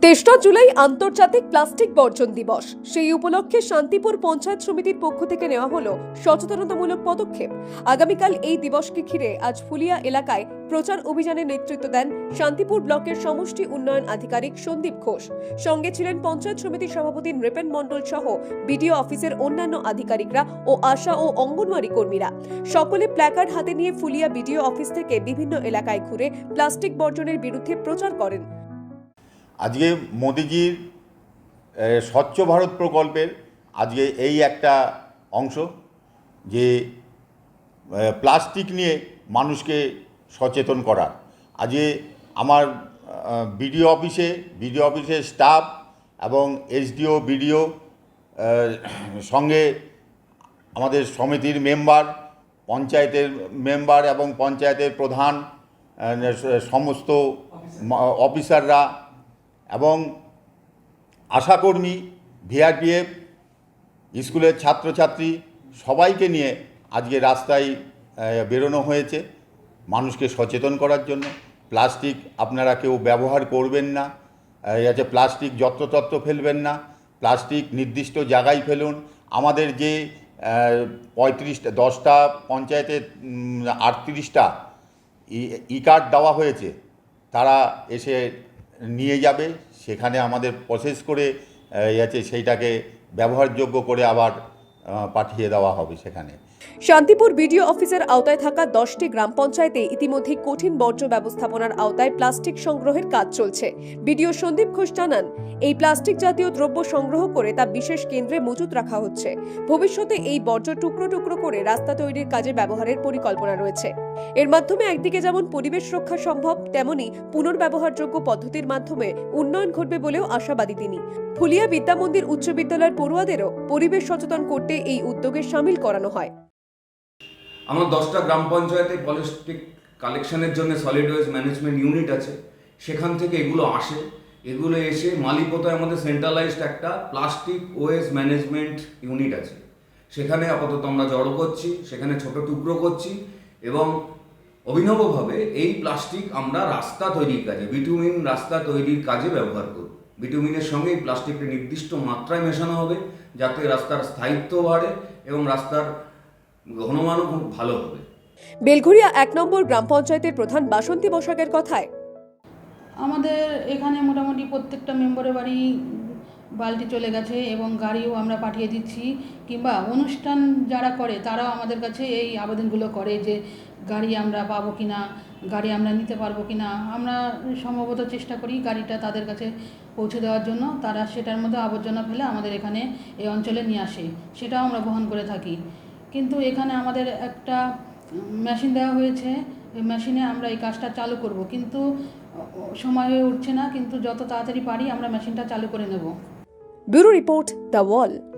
তেসরা জুলাই আন্তর্জাতিক প্লাস্টিক বর্জন দিবস। সেই উপলক্ষে শান্তিপুর পঞ্চায়েত সমিতির পক্ষ থেকে নেওয়া হলো সচেতনতামূলক পদক্ষেপ। আগামীকাল এই দিবসকে ঘিরে আজ ফুলিয়া এলাকায় প্রচার অভিযানের নেতৃত্ব দেন শান্তিপুর ব্লকের সমষ্টি উন্নয়ন আধিকারিক সন্দীপ ঘোষ। সঙ্গে ছিলেন পঞ্চায়েত সমিতির সভাপতি নৃপেন মণ্ডল সহ বিডিও অফিসের অন্যান্য আধিকারিকরা ও আশা ও অঙ্গনওয়াড়ি কর্মীরা। সকলে প্ল্যাকার্ড হাতে নিয়ে ফুলিয়া বিডিও অফিস থেকে বিভিন্ন এলাকায় ঘুরে প্লাস্টিক বর্জনের বিরুদ্ধে প্রচার করেন। আজকে মোদিজির স্বচ্ছ ভারত প্রকল্পের আজকে এই একটা অংশ যে প্লাস্টিক নিয়ে মানুষকে সচেতন করা। আজকে আমার বিডিও অফিসে বিডিও অফিসের স্টাফ এবং এসডিও বিডিও সঙ্গে আমাদের সমিতির মেম্বার পঞ্চায়েতের মেম্বার এবং পঞ্চায়েতের প্রধান সমস্ত অফিসাররা এবং আশাকর্মী, ভিআরপিএফ, স্কুলের ছাত্রছাত্রী সবাইকে নিয়ে আজকে রাস্তায় বেরোনো হয়েছে মানুষকে সচেতন করার জন্য। প্লাস্টিক আপনারা কেউ ব্যবহার করবেন না আছে প্লাস্টিক যত্রতত্র ফেলবেন না, প্লাস্টিক নির্দিষ্ট জায়গায় ফেলুন। আমাদের যে পঁয়ত্রিশটা, দশটা পঞ্চায়েতে আটত্রিশটা ই কার্ড দেওয়া হয়েছে, তারা এসে নিয়ে যাবে সেখানে আমাদের প্রসেস করে আছে সেইটাকে ব্যবহারযোগ্য করে আবার পাঠিয়ে দেওয়া হবে সেখানে। শান্তিপুর বিডিও অফিসের আওতায় থাকা দশটি গ্রাম পঞ্চায়েতে ইতিমধ্যে কঠিন বর্জ্য ব্যবস্থাপনার আওতায় প্লাস্টিক সংগ্রহের কাজ চলছে। বিডিও সন্দীপ ঘোষ জানান, এই প্লাস্টিক জাতীয় দ্রব্য সংগ্রহ করে তা বিশেষ কেন্দ্রে মজুত রাখা হচ্ছে। ভবিষ্যতে এই বর্জ্য টুকরো টুকরো করে রাস্তা তৈরির কাজে ব্যবহারের পরিকল্পনা রয়েছে। এর মাধ্যমে একদিকে যেমন পরিবেশ রক্ষা সম্ভব, তেমনি পুনর্ব্যবহারযোগ্য পদ্ধতির মাধ্যমে উন্নয়ন ঘটবে বলেও আশাবাদী তিনি। ফুলিয়া বিদ্যামন্দির উচ্চ বিদ্যালয়ের পড়ুয়াদেরও পরিবেশ সচেতন করতে এই উদ্যোগে সামিল করানো হয়। আমার দশটা গ্রাম পঞ্চায়েতে পলিস্টিক কালেকশনের জন্য সলিড ওয়েস্ট ম্যানেজমেন্ট ইউনিট আছে। সেখান থেকে এগুলো আসে। এগুলো এসে মালিপোতায় আমাদের সেন্ট্রালাইজড একটা প্লাস্টিক ওয়েস্ট ম্যানেজমেন্ট ইউনিট আছে। সেখানে আপাতত আমরা জড়ো করছি, সেখানে ছোট টুকরো করছি এবং অভিনবভাবে এই প্লাস্টিক আমরা রাস্তা তৈরির কাজে বিটুমিন রাস্তা তৈরির কাজে ব্যবহার করব। বিটুমিনের সঙ্গে এই প্লাস্টিকটা নির্দিষ্ট মাত্রায় মেশানো হবে। যাতে রাস্তার স্থায়িত্ব বাড়ে এবং রাস্তার ঘনমানও খুব ভালো হবে। বেলঘুরিয়া এক নম্বর গ্রাম পঞ্চায়েতের প্রধান বাসন্তী বসাকের কথায়। আমাদের এখানে মোটামুটি প্রত্যেকটা মেম্বারের বাড়ি বালতি চলে গেছে এবং গাড়িও আমরা পাঠিয়ে দিচ্ছি। কিংবা অনুষ্ঠান যারা করে, তারাও আমাদের কাছে এই আবেদনগুলো করে যে গাড়ি আমরা পাবো কি না গাড়ি আমরা নিতে পারব কি না আমরা সম্ভবত চেষ্টা করি গাড়িটা তাদের কাছে পৌঁছে দেওয়ার জন্য। তারা সেটার মধ্যে আবর্জনা ফেলে আমাদের এখানে এই অঞ্চলে নিয়ে আসে, সেটাও আমরা বহন করে থাকি। কিন্তু এখানে আমাদের একটা মেশিন দেওয়া হয়েছে, এই মেশিনে আমরা এই কাজটা চালু করব। কিন্তু সময় হয়ে উঠছে না, কিন্তু যত তাড়াতাড়ি পারি আমরা মেশিনটা চালু করে নেব। Bureau Report The Wall.